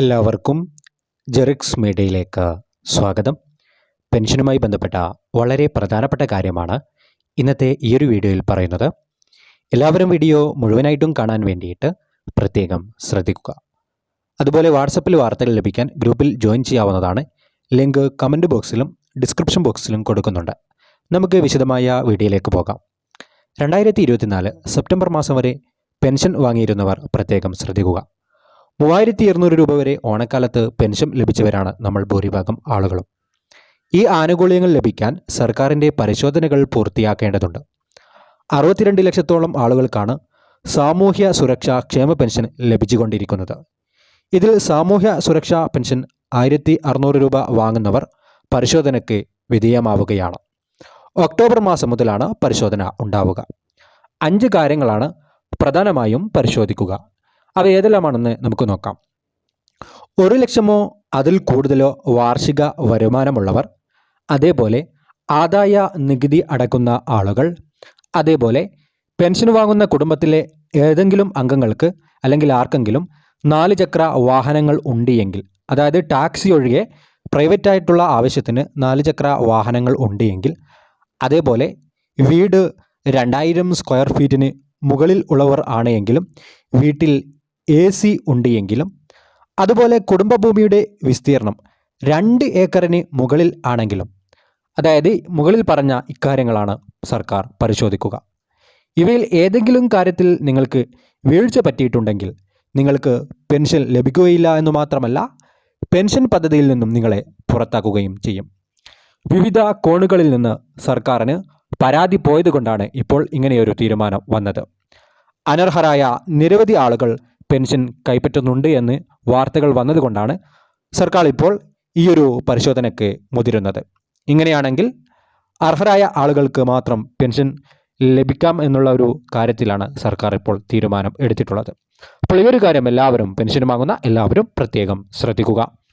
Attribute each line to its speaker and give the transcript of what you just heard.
Speaker 1: എല്ലാവർക്കും ജെറിക്സ് മീഡിയയിലേക്ക് സ്വാഗതം. പെൻഷനുമായി ബന്ധപ്പെട്ട വളരെ പ്രധാനപ്പെട്ട കാര്യമാണ് ഇന്നത്തെ ഈ ഒരു വീഡിയോയിൽ പറയുന്നത്. എല്ലാവരും വീഡിയോ മുഴുവനായിട്ടും കാണാൻ വേണ്ടിയിട്ട് പ്രത്യേകം ശ്രദ്ധിക്കുക. അതുപോലെ വാട്സപ്പിൽ വാർത്തകൾ ലഭിക്കാൻ ഗ്രൂപ്പിൽ ജോയിൻ ചെയ്യാവുന്നതാണ്. ലിങ്ക് കമന്റ് ബോക്സിലും ഡിസ്ക്രിപ്ഷൻ ബോക്സിലും കൊടുക്കുന്നുണ്ട്. നമുക്ക് വിശദമായ വീഡിയോയിലേക്ക് പോകാം. രണ്ടായിരത്തി സെപ്റ്റംബർ മാസം വരെ പെൻഷൻ വാങ്ങിയിരുന്നവർ പ്രത്യേകം ശ്രദ്ധിക്കുക. മൂവായിരത്തി ഇരുന്നൂറ് രൂപ വരെ ഓണക്കാലത്ത് പെൻഷൻ ലഭിച്ചവരാണ് നമ്മൾ ഭൂരിഭാഗം ആളുകളും. ഈ ആനുകൂല്യങ്ങൾ ലഭിക്കാൻ സർക്കാരിന്റെ പരിശോധനകൾ പൂർത്തിയാക്കേണ്ടതുണ്ട്. അറുപത്തിരണ്ട് ലക്ഷത്തോളം ആളുകൾക്കാണ് സാമൂഹ്യ സുരക്ഷാ ക്ഷേമ പെൻഷൻ ലഭിച്ചുകൊണ്ടിരിക്കുന്നത്. ഇതിൽ സാമൂഹ്യ സുരക്ഷാ പെൻഷൻ ആയിരത്തി അറുന്നൂറ് രൂപ വാങ്ങുന്നവർ പരിശോധനയ്ക്ക് വിധേയമാവുകയാണ്. ഒക്ടോബർ മാസം മുതലാണ് പരിശോധന ഉണ്ടാവുക. അഞ്ച് കാര്യങ്ങളാണ് പ്രധാനമായും പരിശോധിക്കുക. അവ ഏതെല്ലാമാണെന്ന് നമുക്ക് നോക്കാം. ഒരു ലക്ഷമോ അതിൽ കൂടുതലോ വാർഷിക വരുമാനമുള്ളവർ അതേപോലെ ആദായ നികുതി അടക്കുന്ന ആളുകൾ അതേപോലെ പെൻഷൻ വാങ്ങുന്ന കുടുംബത്തിലെ ഏതെങ്കിലും അംഗങ്ങൾക്ക് അല്ലെങ്കിൽ ആർക്കെങ്കിലും നാല് ചക്ര വാഹനങ്ങൾ ഉണ്ട് എങ്കിൽ അതായത് ടാക്സി ഒഴികെ പ്രൈവറ്റ് ആയിട്ടുള്ള ആവശ്യത്തിന് നാല് ചക്ര വാഹനങ്ങൾ ഉണ്ട് എങ്കിൽ അതേപോലെ വീട് രണ്ടായിരം സ്ക്വയർ ഫീറ്റിന് മുകളിൽ ഉള്ളവർ ആണെങ്കിലും വീട്ടിൽ എ സി ഉണ്ട് എങ്കിലും അതുപോലെ കുടുംബഭൂമിയുടെ വിസ്തീർണം രണ്ട് ഏക്കറിന് മുകളിൽ ആണെങ്കിലും അതായത് മുകളിൽ പറഞ്ഞ ഇക്കാര്യങ്ങളാണ് സർക്കാർ പരിശോധിക്കുക. ഇവയിൽ ഏതെങ്കിലും കാര്യത്തിൽ നിങ്ങൾക്ക് വീഴ്ച പറ്റിയിട്ടുണ്ടെങ്കിൽ നിങ്ങൾക്ക് പെൻഷൻ ലഭിക്കുകയില്ല എന്ന് മാത്രമല്ല പെൻഷൻ പദ്ധതിയിൽ നിന്നും നിങ്ങളെ പുറത്താക്കുകയും ചെയ്യും. വിവിധ കോണുകളിൽ നിന്ന് സർക്കാരിന് പരാതി പോയതുകൊണ്ടാണ് ഇപ്പോൾ ഇങ്ങനെയൊരു തീരുമാനം വന്നത്. അനർഹരായ നിരവധി ആളുകൾ പെൻഷൻ കൈപ്പറ്റുന്നുണ്ട് എന്ന് വാർത്തകൾ വന്നതുകൊണ്ടാണ് സർക്കാർ ഇപ്പോൾ ഈയൊരു പരിശോധനയ്ക്ക് മുതിരുന്നത്. ഇങ്ങനെയാണെങ്കിൽ അർഹരായ ആളുകൾക്ക് മാത്രം പെൻഷൻ ലഭിക്കാം എന്നുള്ള ഒരു കാര്യത്തിലാണ് സർക്കാർ ഇപ്പോൾ തീരുമാനം എടുത്തിട്ടുള്ളത്. അപ്പോൾ ഈ ഒരു കാര്യം എല്ലാവരും പെൻഷൻ വാങ്ങുന്ന എല്ലാവരും പ്രത്യേകം ശ്രദ്ധിക്കുക.